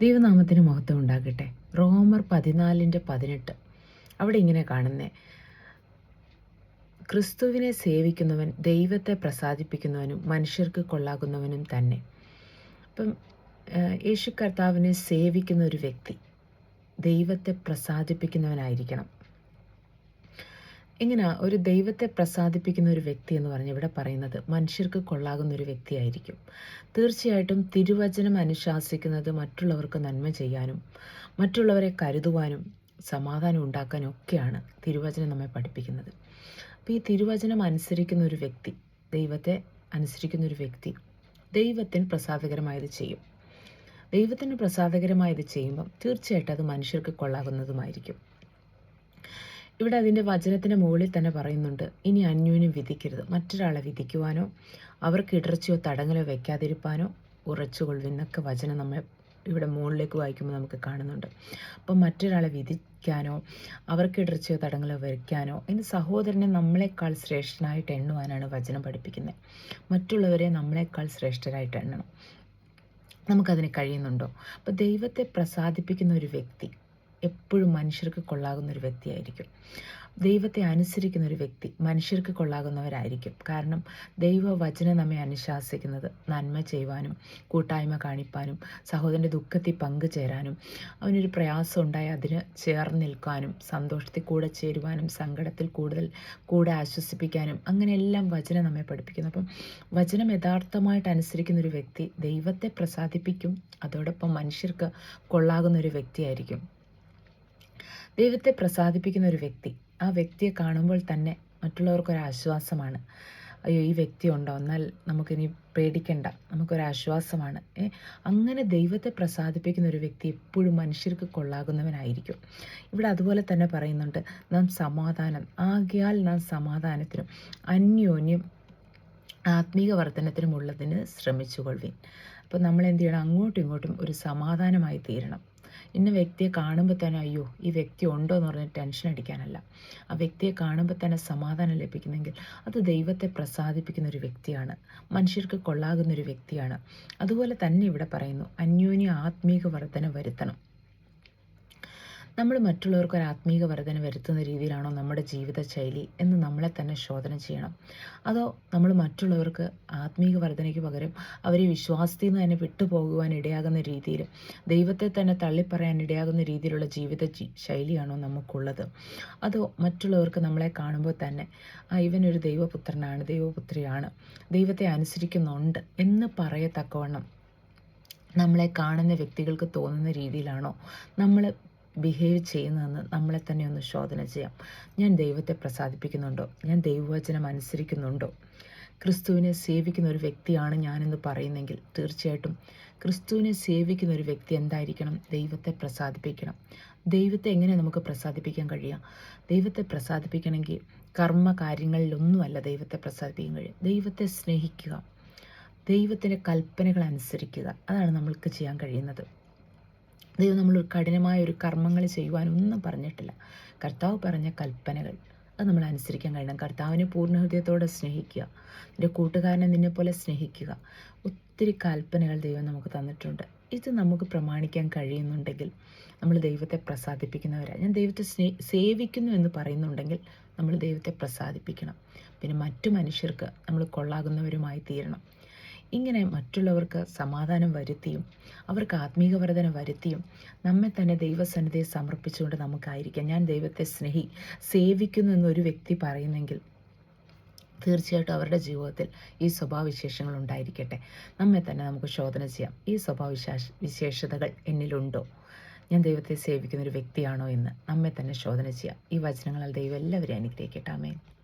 ദൈവനാമത്തിന് മഹത്വം ഉണ്ടാകട്ടെ. റോമർ പതിനാലിന്റെ പതിനെട്ട്. അവിടെ ഇങ്ങനെ കാണുന്നേ. ക്രിസ്തുവിനെ സേവിക്കുന്നവൻ ദൈവത്തെ പ്രസാദിപ്പിക്കുന്നവനും മനുഷ്യർക്ക് കൊള്ളാകുന്നവനും തന്നെ. അപ്പം യേശു കർത്താവിനെ സേവിക്കുന്ന ഒരു വ്യക്തി ദൈവത്തെ പ്രസാദിപ്പിക്കുന്നവനായിരിക്കണം. ഇങ്ങനെ ഒരു ദൈവത്തെ പ്രസാദിപ്പിക്കുന്ന ഒരു വ്യക്തി എന്ന് പറഞ്ഞ് ഇവിടെ പറയുന്നത് മനുഷ്യർക്ക് കൊള്ളാകുന്ന ഒരു വ്യക്തിയായിരിക്കും. തീർച്ചയായിട്ടും തിരുവചനം അനുശാസിക്കുന്നത് മറ്റുള്ളവർക്ക് നന്മ ചെയ്യാനും മറ്റുള്ളവരെ കരുതുവാനും സമാധാനം ഉണ്ടാക്കാനും ഒക്കെയാണ് തിരുവചനം നമ്മെ പഠിപ്പിക്കുന്നത്. അപ്പോൾ ഈ തിരുവചനം അനുസരിക്കുന്ന ഒരു വ്യക്തി ദൈവത്തെ അനുസരിക്കുന്ന ഒരു വ്യക്തി ദൈവത്തിന് പ്രസാദകരമായത് ചെയ്യും. ദൈവത്തിന് പ്രസാദകരമായത് ചെയ്യുമ്പം തീർച്ചയായിട്ടും അത് മനുഷ്യർക്ക് കൊള്ളാകുന്നതുമായിരിക്കും. ഇവിടെ അതിന്റെ വചനത്തിന്റെ മുകളിൽ തന്നെ പറയുന്നുണ്ട് ഇനി അന്യോന്യം വിധിക്കരുത്. മറ്റൊരാളെ വിധിക്കുവാനോ അവർക്ക് ഇടർച്ചയോ തടങ്ങലോ വയ്ക്കാതിരിപ്പാനോ ഉറച്ചുകൊള്ളുന്നൊക്കെ വചനം നമ്മൾ ഇവിടെ മുകളിലേക്ക് വായിക്കുമ്പോൾ നമുക്ക് കാണുന്നുണ്ട്. അപ്പം മറ്റൊരാളെ വിധിക്കാനോ അവർക്ക് ഇടർച്ചയോ തടങ്ങലോ വരയ്ക്കാനോ ഇന്ന് സഹോദരനെ നമ്മളെക്കാൾ ശ്രേഷ്ഠനായിട്ട് എണ്ണുവാനാണ് വചനം പഠിപ്പിക്കുന്നത്. മറ്റുള്ളവരെ നമ്മളെക്കാൾ ശ്രേഷ്ഠരായിട്ട് എണ്ണണം. നമുക്കതിന് കഴിയുന്നുണ്ടോ? അപ്പോൾ ദൈവത്തെ പ്രസാദിപ്പിക്കുന്ന ഒരു വ്യക്തി എപ്പോഴും മനുഷ്യർക്ക് കൊള്ളാകുന്ന ഒരു വ്യക്തിയായിരിക്കും. ദൈവത്തെ അനുസരിക്കുന്ന ഒരു വ്യക്തി മനുഷ്യർക്ക് കൊള്ളാകുന്നവരായിരിക്കും. കാരണം ദൈവവചനം നമ്മെ അനുശാസിക്കുന്നത് നന്മ ചെയ്യുവാനും കൂട്ടായ്മ കാണിപ്പാനും സഹോദരന്റെ ദുഃഖത്തിൽ പങ്കുചേരാനും അവനൊരു പ്രയാസം ഉണ്ടായി അതിന് ചേർന്ന് നിൽക്കാനും സന്തോഷത്തിൽ കൂടെ ചേരുവാനും സങ്കടത്തിൽ കൂടുതൽ കൂടെ ആശ്വസിപ്പിക്കാനും അങ്ങനെയെല്ലാം വചനം നമ്മെ പഠിപ്പിക്കുന്നു. അപ്പം വചനം യഥാർത്ഥമായിട്ട് അനുസരിക്കുന്ന ഒരു വ്യക്തി ദൈവത്തെ പ്രസാദിപ്പിക്കും അതോടൊപ്പം മനുഷ്യർക്ക് കൊള്ളാകുന്ന ഒരു വ്യക്തിയായിരിക്കും. ദൈവത്തെ പ്രസാദിപ്പിക്കുന്ന ഒരു വ്യക്തി. ആ വ്യക്തിയെ കാണുമ്പോൾ തന്നെ മറ്റുള്ളവർക്കൊരു ആശ്വാസമാണ്. അയ്യോ ഈ വ്യക്തി ഉണ്ടോ? എന്നാൽ നമുക്കിനി പേടിക്കണ്ട. നമുക്കൊരാശ്വാസമാണ് അങ്ങനെ ദൈവത്തെ പ്രസാദിപ്പിക്കുന്ന ഒരു വ്യക്തി എപ്പോഴും മനുഷ്യർക്ക് കൊള്ളാകുന്നവനായിരിക്കും. ഇവിടെ അതുപോലെ തന്നെ പറയുന്നുണ്ട് നാം സമാധാനം. ആകിയാൽ നാം സമാധാനത്തിനും അന്യോന്യം ആത്മീക വർധനത്തിനും ഉള്ളതിന് ശ്രമിച്ചുകൊള്ളുവിൻ. അപ്പോൾ നമ്മൾ എന്ത് ചെയ്യണം? അങ്ങോട്ടും ഇങ്ങോട്ടും ഒരു സമാധാനമായി തീരണം. ഇന്ന വ്യക്തിയെ കാണുമ്പോൾ തന്നെ അയ്യോ ഈ വ്യക്തി ഉണ്ടോ എന്ന് പറഞ്ഞ് ടെൻഷൻ അടിക്കാനല്ല. ആ വ്യക്തിയെ കാണുമ്പോൾ തന്നെ സമാധാനം ലഭിക്കുന്നെങ്കിൽ അത് ദൈവത്തെ പ്രസാദിപ്പിക്കുന്ന ഒരു വ്യക്തിയാണ്. മനുഷ്യർക്ക് കൊള്ളാകുന്ന ഒരു വ്യക്തിയാണ്. അതുപോലെ തന്നെ ഇവിടെ പറയുന്നു അന്യോന്യ ആത്മീക വർധന വരുത്തണം. നമ്മൾ മറ്റുള്ളവർക്ക് ഒരു ആത്മീക വർധന വരുത്തുന്ന രീതിയിലാണോ നമ്മുടെ ജീവിത ശൈലി എന്ന് നമ്മളെ തന്നെ ശോധന ചെയ്യണം. അതോ നമ്മൾ മറ്റുള്ളവർക്ക് ആത്മീക വർധനയ്ക്ക് പകരം അവരെ വിശ്വാസത്തിൽ നിന്ന് തന്നെ വിട്ടുപോകുവാൻ ഇടയാകുന്ന രീതിയിൽ ദൈവത്തെ തന്നെ തള്ളിപ്പറയാൻ ഇടയാകുന്ന രീതിയിലുള്ള ജീവിത ശൈലിയാണോ നമുക്കുള്ളത്. അതോ മറ്റുള്ളവർക്ക് നമ്മളെ കാണുമ്പോൾ തന്നെ ആ ഇവനൊരു ദൈവപുത്രനാണ് ദൈവപുത്രിയാണ് ദൈവത്തെ അനുസരിക്കുന്നുണ്ട് എന്ന് പറയത്തക്കവണ്ണം നമ്മളെ കാണുന്ന വ്യക്തികൾക്ക് തോന്നുന്ന രീതിയിലാണോ നമ്മൾ ബിഹേവ് ചെയ്യുന്നതെന്ന് നമ്മളെ തന്നെ ഒന്ന് ശോധന ചെയ്യാം. ഞാൻ ദൈവത്തെ പ്രസാദിപ്പിക്കുന്നുണ്ടോ? ഞാൻ ദൈവവചനം അനുസരിക്കുന്നുണ്ടോ? ക്രിസ്തുവിനെ സേവിക്കുന്ന ഒരു വ്യക്തിയാണ് ഞാനെന്ന് പറയുന്നെങ്കിൽ തീർച്ചയായിട്ടും ക്രിസ്തുവിനെ സേവിക്കുന്ന ഒരു വ്യക്തി എന്തായിരിക്കണം? ദൈവത്തെ പ്രസാദിപ്പിക്കണം. ദൈവത്തെ എങ്ങനെ നമുക്ക് പ്രസാദിപ്പിക്കാൻ കഴിയുക ദൈവത്തെ പ്രസാദിപ്പിക്കണമെങ്കിൽ കർമ്മ കാര്യങ്ങളിലൊന്നുമല്ല ദൈവത്തെ പ്രസാദിപ്പിക്കാൻ കഴിയും ദൈവത്തെ സ്നേഹിക്കുക. ദൈവത്തിന്റെ കൽപ്പനകൾ അനുസരിക്കുക. അതാണ് നമ്മൾക്ക് ചെയ്യാൻ കഴിയുന്നത്. ദൈവം നമ്മൾ കഠിനമായ ഒരു കർമ്മങ്ങൾ ചെയ്യുവാനൊന്നും പറഞ്ഞിട്ടില്ല. കർത്താവ് പറഞ്ഞ കൽപ്പനകൾ അത് നമ്മൾ അനുസരിക്കാൻ കഴിയണം. കർത്താവിനെ പൂർണ ഹൃദയത്തോടെ സ്നേഹിക്കുക. നിന്റെ കൂട്ടുകാരനെ നിന്നെ പോലെ സ്നേഹിക്കുക. ഒത്തിരി കൽപ്പനകൾ ദൈവം നമുക്ക് തന്നിട്ടുണ്ട്. ഇത് നമുക്ക് പ്രമാണിക്കാൻ കഴിയുന്നുണ്ടെങ്കിൽ നമ്മൾ ദൈവത്തെ പ്രസാദിപ്പിക്കുന്നവരാണ്. ഞാൻ ദൈവത്തെ സ്നേ സേവിക്കുന്നു എന്ന് പറയുന്നുണ്ടെങ്കിൽ നമ്മൾ ദൈവത്തെ പ്രസാദിപ്പിക്കണം. പിന്നെ മറ്റു മനുഷ്യർക്ക് നമ്മൾ കൊള്ളാകുന്നവരുമായി തീരണം. ഇങ്ങനെ മറ്റുള്ളവർക്ക് സമാധാനം വരുത്തിയും അവർക്ക് ആത്മീക ആത്മീകവർധന വരുത്തിയും നമ്മെ തന്നെ ദൈവസന്നിധിയെ സമർപ്പിച്ചുകൊണ്ട് നമുക്കായിരിക്കാം. ഞാൻ ദൈവത്തെ സ്നേഹി സേവിക്കുന്നു എന്നൊരു വ്യക്തി പറയുന്നെങ്കിൽ തീർച്ചയായിട്ടും അവരുടെ ജീവിതത്തിൽ ഈ സ്വഭാവവിശേഷങ്ങൾ ഉണ്ടായിരിക്കട്ടെ. നമ്മെ തന്നെ നമുക്ക് ശോധന ചെയ്യാം. ഈ സ്വഭാവവിശേഷ വിശേഷതകൾ എന്നിലുണ്ടോ? ഞാൻ ദൈവത്തെ സേവിക്കുന്ന ഒരു വ്യക്തിയാണോ എന്ന് നമ്മെ തന്നെ ശോധന ചെയ്യാം. ഈ വചനങ്ങളാൽ ദൈവം എല്ലാവരെയും അനുഗ്രഹിക്കട്ടെ.